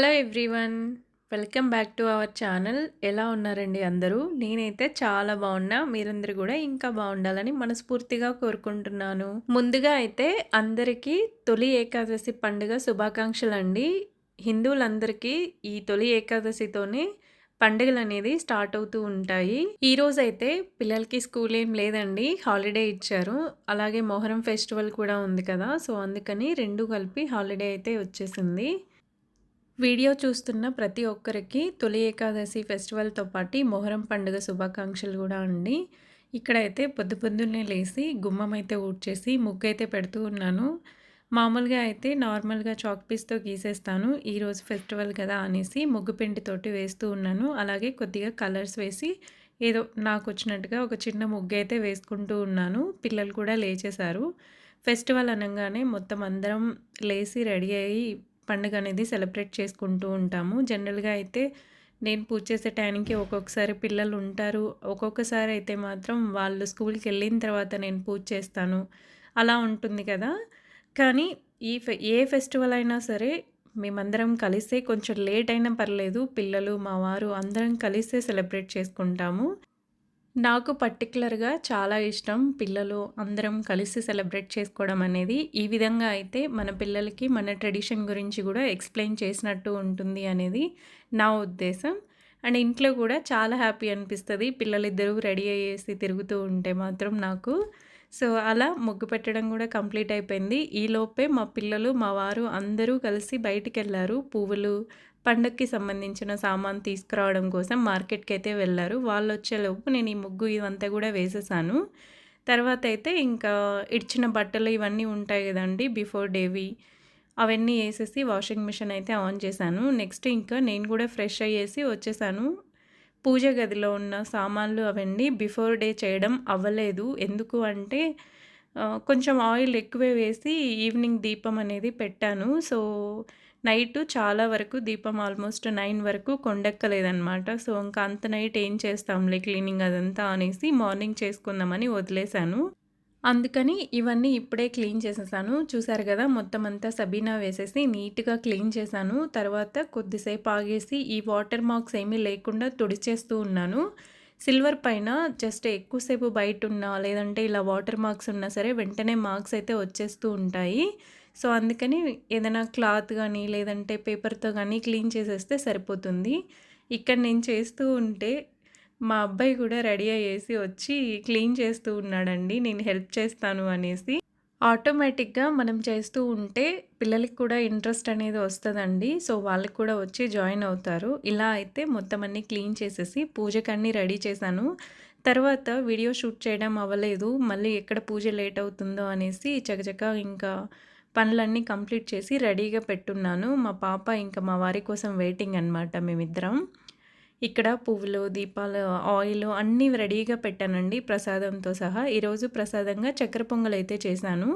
Hello everyone welcome back to our channel. ఎలా ఉన్నారండి అందరూ? నేనైతే చాలా బాగున్నా. మీరందరూ కూడా ఇంకా బాగుండాలని మనస్ఫూర్తిగా కోరుకుంటున్నాను. ముందుగా అయితే అందరికీ తొలి ఏకాదశి పండుగ శుభాకాంక్షలు అండి హిందువులందరికీ ఈ తొలి ఏకాదశితోనే పండుగలు అనేది స్టార్ట్ అవుతూ ఉంటాయి. ఈ రోజు అయితే పిల్లలకి స్కూల్ ఏం లేదండి. హాలిడే ఇచ్చారు. అలాగే మొహరం ఫెస్టివల్ కూడా ఉంది కదా సో అందుకని రెండు కలిపి హాలిడే అయితే వచ్చేసింది. వీడియో చూస్తున్న ప్రతి ఒక్కరికి తొలి ఏకాదశి ఫెస్టివల్తో పాటు మొహరం పండుగ శుభాకాంక్షలు కూడా అండి. ఇక్కడైతే పొద్దు పొద్దున్నే లేచి గుమ్మం అయితే ఊడ్చేసి ముగ్గు అయితే పెడుతూ ఉన్నాను. మామూలుగా అయితే నార్మల్గా చాక్ పీస్తో గీసేస్తాను. ఈరోజు ఫెస్టివల్ కదా అనేసి ముగ్గు పిండితోటి వేస్తూ ఉన్నాను. అలాగే కొద్దిగా కలర్స్ వేసి ఏదో నాకు వచ్చినట్టుగా ఒక చిన్న ముగ్గు అయితే వేసుకుంటూ ఉన్నాను. పిల్లలు కూడా లేచేశారు. ఫెస్టివల్ అనగానే మొత్తం అందరం లేచి రెడీ అయ్యి పండుగ అనేది సెలబ్రేట్ చేసుకుంటూ ఉంటాము. జనరల్గా అయితే నేను పూజ చేసే టైంకి ఒక్కొక్కసారి పిల్లలు ఉంటారు. ఒక్కొక్కసారి అయితే మాత్రం వాళ్ళు స్కూల్కి వెళ్ళిన తర్వాత నేను పూజ చేస్తాను. అలా ఉంటుంది కదా. కానీ ఈ ఫె ఏ ఫెస్టివల్ అయినా సరే మేమందరం కలిసే కొంచెం లేట్ అయినా పర్లేదు. పిల్లలు మా వారు అందరం కలిసే సెలబ్రేట్ చేసుకుంటాము. నాకు పర్టికులర్గా చాలా ఇష్టం పిల్లలు అందరం కలిసి సెలబ్రేట్ చేసుకోవడం అనేది. ఈ విధంగా అయితే మన పిల్లలకి మన ట్రెడిషన్ గురించి కూడా ఎక్స్ప్లెయిన్ చేసినట్టు ఉంటుంది అనేది నా ఉద్దేశం. అండ్ ఇంట్లో కూడా చాలా హ్యాపీ అనిపిస్తుంది. పిల్లలిద్దరూ రెడీ అయ్యేసి తిరుగుతూ ఉంటే మాత్రం నాకు సో అలా ముగ్గు పెట్టడం కూడా కంప్లీట్ అయిపోయింది. ఈలోపే మా పిల్లలు మా వారు అందరూ కలిసి బయటికి వెళ్ళారు పువ్వులు పండగకి సంబంధించిన సామాన్ తీసుకురావడం కోసం మార్కెట్కి అయితే వెళ్ళారు. వాళ్ళు వచ్చేలోపు నేను ఈ ముగ్గు ఇదంతా కూడా వేసేసాను. తర్వాత అయితే ఇంకా ఇచ్చిన బట్టలు ఇవన్నీ ఉంటాయి కదండి బిఫోర్ డేవి అవన్నీ వేసేసి వాషింగ్ మిషన్ అయితే ఆన్ చేశాను. నెక్స్ట్ ఇంకా నేను కూడా ఫ్రెష్ అయ్యేసి వచ్చేసాను. పూజ గదిలో ఉన్న సామాన్లు అవన్నీ బిఫోర్ డే చేయడం అవ్వలేదు. ఎందుకు అంటే కొంచెం ఆయిల్ ఎక్కువే వేసి ఈవినింగ్ దీపం అనేది పెట్టాను. సో నైట్ చాలా వరకు దీపం ఆల్మోస్ట్ నైన్ వరకు కొండెక్కలేదనమాట సో ఇంకా అంత నైట్ ఏం చేస్తాంలే క్లీనింగ్ అదంతా అనేసి మార్నింగ్ చేసుకుందామని వదిలేశాను. అందుకని ఇవన్నీ ఇప్పుడే క్లీన్ చేసేసాను. చూసారు కదా మొత్తం అంతా సబీనా వేసేసి నీట్గా క్లీన్ చేశాను. తర్వాత కొద్దిసేపు ఆగేసి ఈ వాటర్ మార్క్స్ ఏమీ లేకుండా తుడిచేస్తూ ఉన్నాను. సిల్వర్ పైన జస్ట్ ఎక్కువసేపు బయట ఉన్నా లేదంటే ఇలా వాటర్ మార్క్స్ ఉన్నా సరే వెంటనే మార్క్స్ అయితే వచ్చేస్తూ ఉంటాయి. సో అందుకని ఏదైనా క్లాత్ కానీ లేదంటే పేపర్తో కానీ క్లీన్ చేసేస్తే సరిపోతుంది. ఇక్కడ నేను చేస్తూ ఉంటే మా అబ్బాయి కూడా రెడీ అయ్యేసి వచ్చి క్లీన్ చేస్తూ ఉన్నాడండి నేను హెల్ప్ చేస్తాను అనేసి. ఆటోమేటిక్గా మనం చేస్తూ ఉంటే పిల్లలకి కూడా ఇంట్రెస్ట్ అనేది వస్తుందండి. సో వాళ్ళకి కూడా వచ్చి జాయిన్ అవుతారు. ఇలా అయితే మొత్తం అన్నీ క్లీన్ చేసేసి పూజకన్నీ రెడీ చేశాను. తర్వాత వీడియో షూట్ చేయడం అవ్వలేదు. మళ్ళీ ఎక్కడ పూజ లేట్ అవుతుందో అనేసి చకచక ఇంకా పనులన్నీ కంప్లీట్ చేసి రెడీగా పెట్టున్నాను. మా పాప ఇంకా మా వారి కోసం వెయిటింగ్ అనమాట మేమిద్దరం. ఇక్కడ పువ్వులు దీపాలు ఆయిల్ అన్నీ రెడీగా పెట్టానండి ప్రసాదంతో సహా. ఈరోజు ప్రసాదంగా చక్కెర పొంగల్ అయితే చేశాను.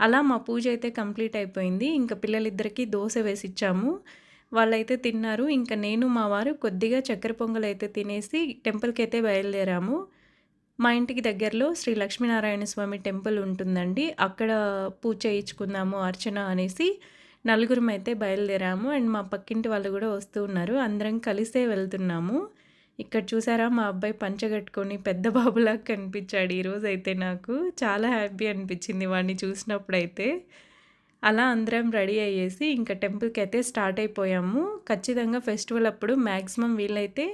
అలా మా పూజ అయితే కంప్లీట్ అయిపోయింది. ఇంకా పిల్లలిద్దరికీ దోశ వేసిచ్చాము వాళ్ళైతే తిన్నారు. ఇంకా నేను మా వారు కొద్దిగా చక్కెర పొంగల్ అయితే తినేసి టెంపుల్కి అయితే బయలుదేరాము. మా ఇంటికి దగ్గరలో శ్రీ లక్ష్మీనారాయణ స్వామి టెంపుల్ ఉంటుందండి. అక్కడ పూజ చేయించుకుందాము అర్చన అనేసి నలుగురం అయితే బయలుదేరాము. అండ్ మా పక్కింటి వాళ్ళు కూడా వస్తూ ఉన్నారు. అందరం కలిసే వెళ్తున్నాము. ఇక్కడ చూసారా మా అబ్బాయి పంచగట్టుకొని పెద్ద బాబులాగా కనిపించాడు ఈరోజు అయితే నాకు. చాలా హ్యాపీ అనిపించింది వాడిని చూసినప్పుడైతే. అలా అందరం రెడీ అయ్యేసి ఇంకా టెంపుల్కి అయితే స్టార్ట్ అయిపోయాము. ఖచ్చితంగా ఫెస్టివల్ అప్పుడు మ్యాక్సిమం వీళ్ళైతే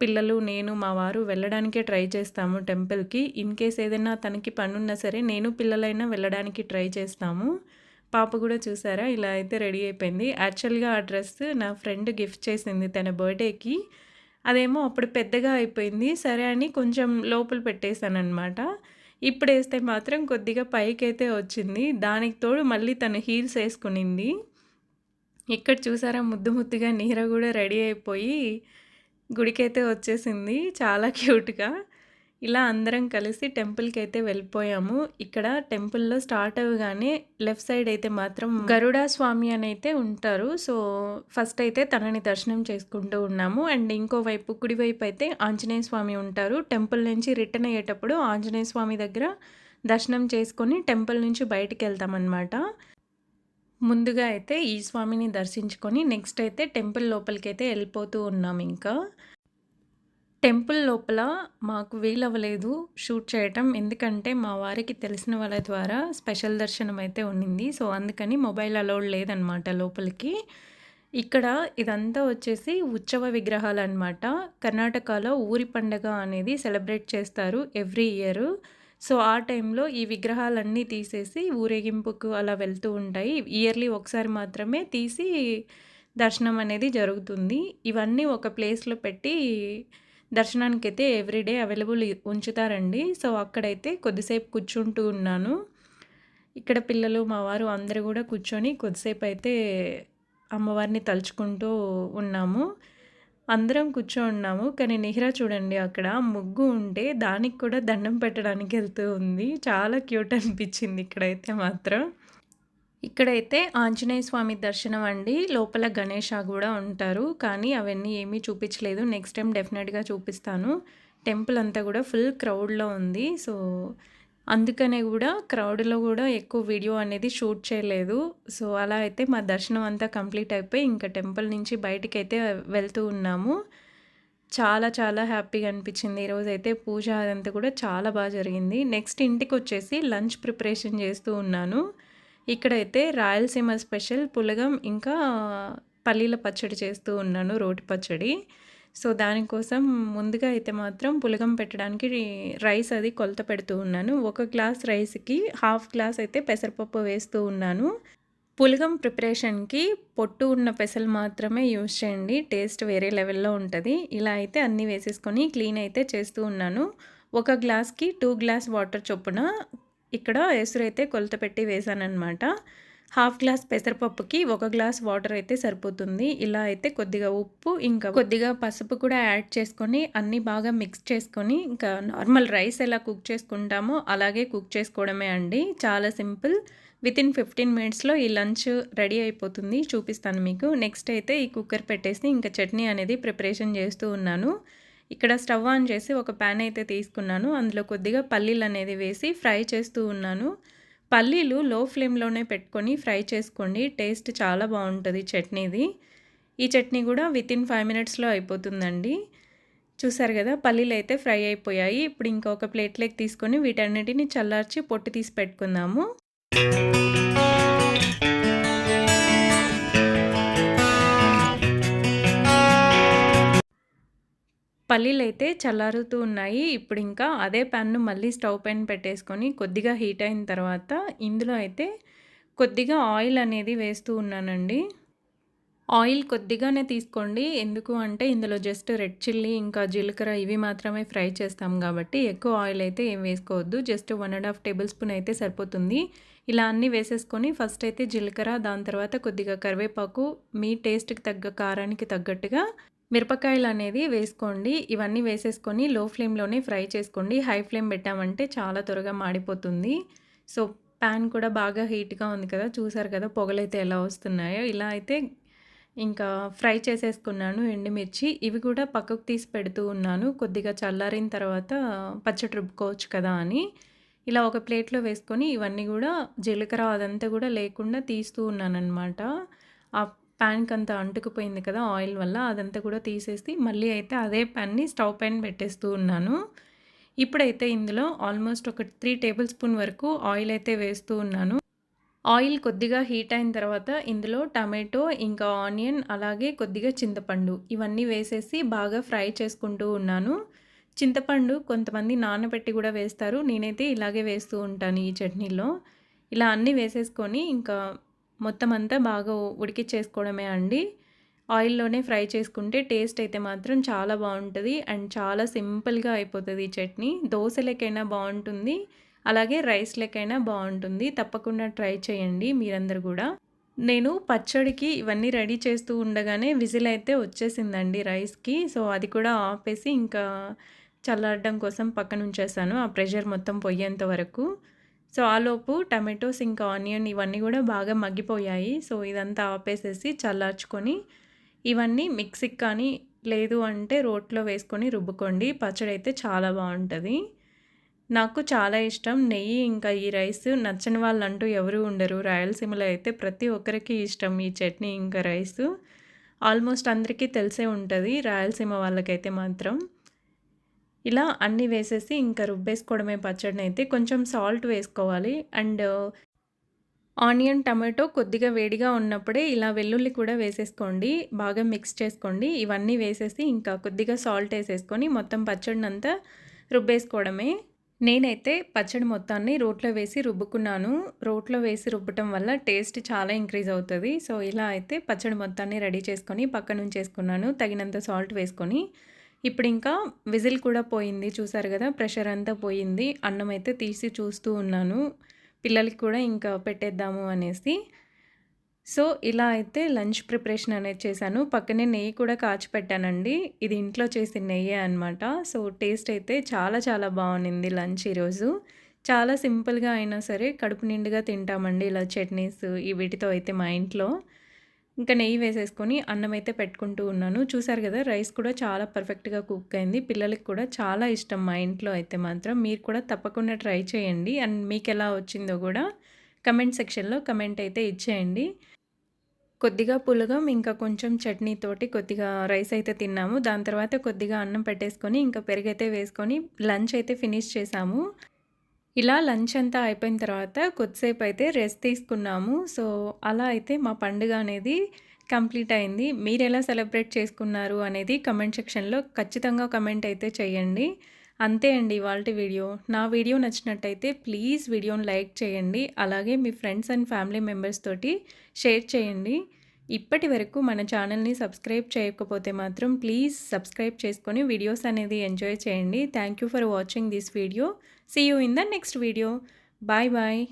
పిల్లలు నేను మా వారు వెళ్ళడానికే ట్రై చేస్తాము టెంపుల్కి. ఇన్ కేస్ ఏదైనా తనకి పనున్నా సరే నేను పిల్లలైనా వెళ్ళడానికి ట్రై చేస్తాము. పాప కూడా చూసారా? ఇలా అయితే రెడీ అయిపోయింది. యాక్చువల్గా ఆ డ్రెస్ నా ఫ్రెండ్ గిఫ్ట్ చేసింది తన బర్త్డేకి. అదేమో అప్పుడు పెద్దగా అయిపోయింది. సరే అని కొంచెం లోపల పెట్టేశాను అనమాట ఇప్పుడు వేస్తే మాత్రం కొద్దిగా పైకి అయితే వచ్చింది. దానికి తోడు మళ్ళీ తను హీల్స్ వేసుకునింది. ఇక్కడ చూసారా? ముద్దు ముద్దుగా నీర కూడా రెడీ అయిపోయి గుడికైతే వచ్చేసింది. చాలా క్యూట్గా. ఇలా అందరం కలిసి టెంపుల్కి అయితే వెళ్ళిపోయాము. ఇక్కడ టెంపుల్లో స్టార్ట్ అవ్వగానే లెఫ్ట్ సైడ్ అయితే మాత్రం గరుడా స్వామి అని అయితే ఉంటారు. సో ఫస్ట్ అయితే తనని దర్శనం చేసుకుంటూ ఉన్నాము. అండ్ ఇంకోవైపు కుడివైపు అయితే ఆంజనేయ స్వామి ఉంటారు. టెంపుల్ నుంచి రిటర్న్ అయ్యేటప్పుడు ఆంజనేయ స్వామి దగ్గర దర్శనం చేసుకొని టెంపుల్ నుంచి బయటికి వెళ్తామన్నమాట ముందుగా అయితే ఈ స్వామిని దర్శించుకొని నెక్స్ట్ అయితే టెంపుల్ లోపలికైతే వెళ్ళిపోతూ ఉన్నాం ఇంకా. టెంపుల్ లోపల మాకు వీలవ్వలేదు షూట్ చేయటం. ఎందుకంటే మా వారికి తెలిసిన వాళ్ళ ద్వారా స్పెషల్ దర్శనం అయితే ఉండింది. సో, అందుకని మొబైల్ అలౌడ్ లేదనమాట లోపలికి. ఇక్కడ ఇదంతా వచ్చేసి ఉత్సవ విగ్రహాలు అనమాట కర్ణాటకలో ఊరి పండగ అనేది సెలబ్రేట్ చేస్తారు ఎవ్రీ ఇయర్. సో, ఆ టైంలో ఈ విగ్రహాలన్నీ తీసేసి ఊరేగింపుకు అలా వెళ్తూ ఉంటాయి. ఇయర్లీ ఒకసారి మాత్రమే తీసి దర్శనం అనేది జరుగుతుంది. ఇవన్నీ ఒక ప్లేస్‌లో పెట్టి దర్శనానికైతే ఎవ్రీడే అవైలబుల్ ఉంచుతారండి. సో, అక్కడైతే కొద్దిసేపు కూర్చుంటూ ఉన్నాను. ఇక్కడ పిల్లలు, మా వారు అందరూ కూడా కూర్చొని కొద్దిసేపు అయితే అమ్మవారిని తలుచుకుంటూ ఉన్నాము. అందరం కూర్చో ఉన్నాము కానీ నిహిరా చూడండి అక్కడ ముగ్గు ఉంటే దానికి కూడా దండం పెట్టడానికి వెళ్తూ ఉంది. చాలా క్యూట్ అనిపించింది ఇక్కడైతే మాత్రం. ఇక్కడైతే ఆంజనేయ స్వామి దర్శనం అండి. లోపల గణేష కూడా ఉంటారు. కానీ అవన్నీ ఏమీ చూపించలేదు. నెక్స్ట్ టైం డెఫినెట్‌గా చూపిస్తాను. టెంపుల్ అంతా కూడా ఫుల్ క్రౌడ్‌లో ఉంది. సో, అందుకనే కూడా క్రౌడ్‌లో కూడా ఎక్కువ వీడియో అనేది షూట్ చేయలేదు. సో, అలా అయితే మా దర్శనం అంతా కంప్లీట్ అయిపోయి ఇంకా టెంపుల్ నుంచి బయటికైతే వెళ్తూ ఉన్నాము. చాలా చాలా హ్యాపీగా అనిపించింది. ఈరోజు అయితే పూజ అదంతా కూడా చాలా బాగా జరిగింది. నెక్స్ట్ ఇంటికి వచ్చేసి లంచ్ ప్రిపరేషన్ చేస్తూ ఉన్నాను. ఇక్కడైతే రాయలసీమ స్పెషల్ పులగం ఇంకా పల్లీల పచ్చడి చేస్తూ ఉన్నాను. రోటి పచ్చడి. సో, దానికోసం ముందుగా అయితే మాత్రం పులగం పెట్టడానికి రైస్ అది కొలత పెడుతూ ఉన్నాను. ఒక గ్లాస్ రైస్‌కి హాఫ్ గ్లాస్ అయితే పెసరపప్పు వేస్తూ ఉన్నాను. పులగం ప్రిపరేషన్‌కి పొట్టు ఉన్న పెసలు మాత్రమే యూజ్ చేయండి. టేస్ట్ వేరే లెవెల్‌లో ఉంటుంది ఇలా అయితే అన్నీ వేసేసుకొని క్లీన్ అయితే చేస్తూ ఉన్నాను. ఒక గ్లాస్‌కి టూ గ్లాస్ వాటర్ చొప్పున ఇక్కడ ఎసురైతే కొలత పెట్టి వేసానమాట హాఫ్ గ్లాస్ పెసరపప్పుకి ఒక గ్లాస్ వాటర్ అయితే సరిపోతుంది. ఇలా అయితే కొద్దిగా ఉప్పు, ఇంకా కొద్దిగా పసుపు కూడా యాడ్ చేసుకొని అన్నీ బాగా మిక్స్ చేసుకొని ఇంకా నార్మల్ రైస్ ఎలా కుక్ చేసుకుంటామో అలాగే కుక్ చేసుకోవడమే అండి. చాలా సింపుల్. వితిన్ 15 మినిట్స్‌లో ఈ లంచ్ రెడీ అయిపోతుంది. చూపిస్తాను మీకు. నెక్స్ట్ అయితే ఈ కుక్కర్ పెట్టేసి ఇంకా చట్నీ అనేది ప్రిపరేషన్ చేస్తూ ఉన్నాను. ఇక్కడ స్టవ్ ఆన్ చేసి ఒక ప్యాన్ అయితే తీసుకున్నాను. అందులో కొద్దిగా పల్లీలు అనేది వేసి ఫ్రై చేస్తూ ఉన్నాను. పల్లీలు లో ఫ్లేమ్‌లోనే పెట్టుకొని ఫ్రై చేసుకోండి. టేస్ట్ చాలా బాగుంటుంది చట్నీది. ఈ చట్నీ కూడా వితిన్ ఫైవ్ మినిట్స్‌లో అయిపోతుందండి. చూసారు పల్లీలు అయితే ఫ్రై అయిపోయాయి. ఇప్పుడు ఇంకొక ప్లేట్‌లోకి తీసుకొని వీటన్నిటిని చల్లార్చి పొట్టు తీసి పెట్టుకుందాము. పల్లీలైతే చల్లారుతూ ఉన్నాయి. ఇప్పుడు ఇంకా అదే పాన్‌ను మళ్ళీ స్టవ్ పైన పెట్టేసుకొని కొద్దిగా హీట్ అయిన తర్వాత ఇందులో అయితే కొద్దిగా ఆయిల్ అనేది వేస్తూ ఉన్నానండి. ఆయిల్ కొద్దిగానే తీసుకోండి. ఎందుకు అంటే ఇందులో జస్ట్ రెడ్ చిల్లీ ఇంకా జీలకర్ర ఇవి మాత్రమే ఫ్రై చేస్తాం కాబట్టి ఎక్కువ ఆయిల్ అయితే ఏం వేసుకోవద్దు. Just one and half tablespoon అయితే సరిపోతుంది. ఇలా అన్నీ వేసేసుకొని ఫస్ట్ అయితే జీలకర్ర దాని తర్వాత కొద్దిగా కరివేపాకు మీ టేస్ట్‌కి తగ్గ కారానికి తగ్గట్టుగా మిరపకాయలు అనేది వేసుకోండి. ఇవన్నీ వేసేసుకొని లో ఫ్లేమ్‌లోనే ఫ్రై చేసుకోండి. హై ఫ్లేమ్ పెట్టామంటే చాలా త్వరగా మాడిపోతుంది. సో, ప్యాన్ కూడా బాగా హీట్‌గా ఉంది కదా! చూసారు కదా! పొగలైతే ఎలా వస్తున్నాయో. ఇలా అయితే ఇంకా ఫ్రై చేసేసుకున్నాను ఎండుమిర్చి. ఇవి కూడా పక్కకు తీసి పెడుతూ ఉన్నాను. కొద్దిగా చల్లారిన తర్వాత పచ్చడి రుబ్బుకోవచ్చు కదా అని. ఇలా ఒక ప్లేట్‌లో వేసుకొని ఇవన్నీ కూడా జీలకర్ర అదంతా కూడా లేకుండా తీస్తూ ఉన్నాననమాట. ఆ పాన్‌కంతా అంటుకుపోయింది కదా! ఆయిల్ వల్ల అదంతా కూడా తీసేసి మళ్ళీ అయితే అదే పాన్‌ని స్టవ్ పైన పెట్టేస్తూ ఉన్నాను. ఇప్పుడైతే ఇందులో ఆల్మోస్ట్ ఒక త్రీ టేబుల్ స్పూన్ వరకు ఆయిల్ అయితే వేస్తూ ఉన్నాను. ఆయిల్ కొద్దిగా హీట్ అయిన తర్వాత ఇందులో టమాటో, ఇంకా ఆనియన్ అలాగే కొద్దిగా చింతపండు ఇవన్నీ వేసేసి బాగా ఫ్రై చేసుకుంటూ ఉన్నాను. చింతపండు కొంతమంది నానబెట్టి కూడా వేస్తారు. నేనైతే ఇలాగే వేస్తూ ఉంటాను ఈ చట్నీలో. ఇలా అన్నీ వేసేసుకొని ఇంకా మొత్తం అంతా బాగా ఉడికిచ్చేసుకోవడమే అండి. ఆయిల్‌లోనే ఫ్రై చేసుకుంటే టేస్ట్ అయితే మాత్రం చాలా బాగుంటుంది అండ్ చాలా సింపుల్‌గా అయిపోతుంది ఈ చట్నీ. దోశలకైనా బాగుంటుంది అలాగే రైస్‌లకైనా బాగుంటుంది తప్పకుండా ట్రై చేయండి మీరందరూ కూడా నేను పచ్చడికి ఇవన్నీ రెడీ చేస్తూ ఉండగానే విజిల్ అయితే వచ్చేసిందండి రైస్‌కి. సో, అది కూడా ఆపేసి ఇంకా చల్లారడం కోసం పక్కనుంచేసాను. ఆ ప్రెషర్ మొత్తం పొయ్యేంత వరకు. సో, ఆలోపు టమాటోస్ ఇంకా ఆనియన్ ఇవన్నీ కూడా బాగా మగ్గిపోయాయి. సో, ఇదంతా ఆపేసేసి చల్లార్చుకొని ఇవన్నీ మిక్సీకి కానీ లేదు అంటే రోట్లో వేసుకొని రుబ్బుకోండి. పచ్చడి అయితే చాలా బాగుంటుంది నాకు చాలా ఇష్టం. నెయ్యి ఇంకా ఈ రైస్ నచ్చని వాళ్ళంటూ ఎవరు ఉండరు. రాయలసీమలో అయితే ప్రతి ఒక్కరికి ఇష్టం ఈ చట్నీ ఇంకా రైస్ ఆల్మోస్ట్ అందరికీ తెలిసే ఉంటుంది రాయలసీమ వాళ్ళకైతే మాత్రం. ఇలా అన్నీ వేసేసి ఇంకా రుబ్బేసుకోవడమే పచ్చడిని అయితే కొంచెం సాల్ట్ వేసుకోవాలి. అండ్ ఆనియన్, టమాటో కొద్దిగా వేడిగా ఉన్నప్పుడే ఇలా వెల్లుల్లి కూడా వేసేసుకోండి. బాగా మిక్స్ చేసుకోండి. ఇవన్నీ వేసేసి ఇంకా కొద్దిగా సాల్ట్ వేసేసుకొని మొత్తం పచ్చడినంతా రుబ్బేసుకోవడమే. నేనైతే పచ్చడి మొత్తాన్ని రోట్లో వేసి రుబ్బుకున్నాను. రోట్లో వేసి రుబ్బటం వల్ల టేస్ట్ చాలా ఇంక్రీజ్ అవుతుంది సో, ఇలా అయితే పచ్చడి మొత్తాన్ని రెడీ చేసుకొని పక్కనుంచేసుకున్నాను. తగినంత సాల్ట్ వేసుకొని. ఇప్పుడింకా విజిల్ కూడా పోయింది. చూసారు కదా ప్రెషర్ అంతా పోయింది. అన్నం అయితే తీసి చూస్తూ ఉన్నాను. పిల్లలకి కూడా ఇంకా పెట్టేద్దాము అనేసి. సో, ఇలా అయితే లంచ్ ప్రిపరేషన్ అనేది చేశాను. పక్కనే నెయ్యి కూడా కాచి పెట్టానండి. ఇది ఇంట్లో చేసిన నెయ్యి అనమాట. సో, టేస్ట్ అయితే చాలా చాలా బాగుంది లంచ్ ఈరోజు. చాలా సింపుల్‌గా అయినా సరే కడుపు నిండుగా తింటామండి ఇలా చట్నీస్ ఈ వీటితో అయితే మా ఇంట్లో. ఇంకా నెయ్యి వేసేసుకొని అన్నం అయితే పెట్టుకుంటూ ఉన్నాను. చూసారు కదా రైస్ కూడా చాలా పర్ఫెక్ట్‌గా కుక్ అయింది. పిల్లలకి కూడా చాలా ఇష్టం మా ఇంట్లో అయితే మాత్రం. మీరు కూడా తప్పకుండా ట్రై చేయండి. అండ్ మీకెలా వచ్చిందో కూడా కమెంట్ సెక్షన్‌లో కమెంట్ అయితే ఇచ్చేయండి. కొద్దిగా పులగం, ఇంకా కొంచెం చట్నీతోటి కొద్దిగా రైస్ అయితే తిన్నాము. దాని తర్వాత కొద్దిగా అన్నం పెట్టేసుకొని ఇంకా పెరుగైతే వేసుకొని లంచ్ అయితే ఫినిష్ చేసాము ఇలా లంచ్ అంతా అయిపోయిన తర్వాత కొద్దిసేపు అయితే రెస్ట్ తీసుకున్నాము. సో, అలా అయితే మా పండుగ అనేది కంప్లీట్ అయింది. మీరెలా సెలబ్రేట్ చేసుకున్నారు అనేది కమెంట్ సెక్షన్‌లో ఖచ్చితంగా కమెంట్ అయితే చేయండి. అంతే అండి ఇవాళ వీడియో. నా వీడియో నచ్చినట్టయితే ప్లీజ్ వీడియోని లైక్ చేయండి. అలాగే మీ ఫ్రెండ్స్ అండ్ ఫ్యామిలీ మెంబర్స్ తోటి షేర్ చేయండి. ఇప్పటి వరకు మన ఛానల్‌ని సబ్స్క్రైబ్ చేయకపోతే మాత్రం ప్లీజ్ సబ్స్క్రైబ్ చేసుకొని వీడియోస్ అనేది ఎంజాయ్ చేయండి. Thank you for watching this video. See you in the next video. Bye bye.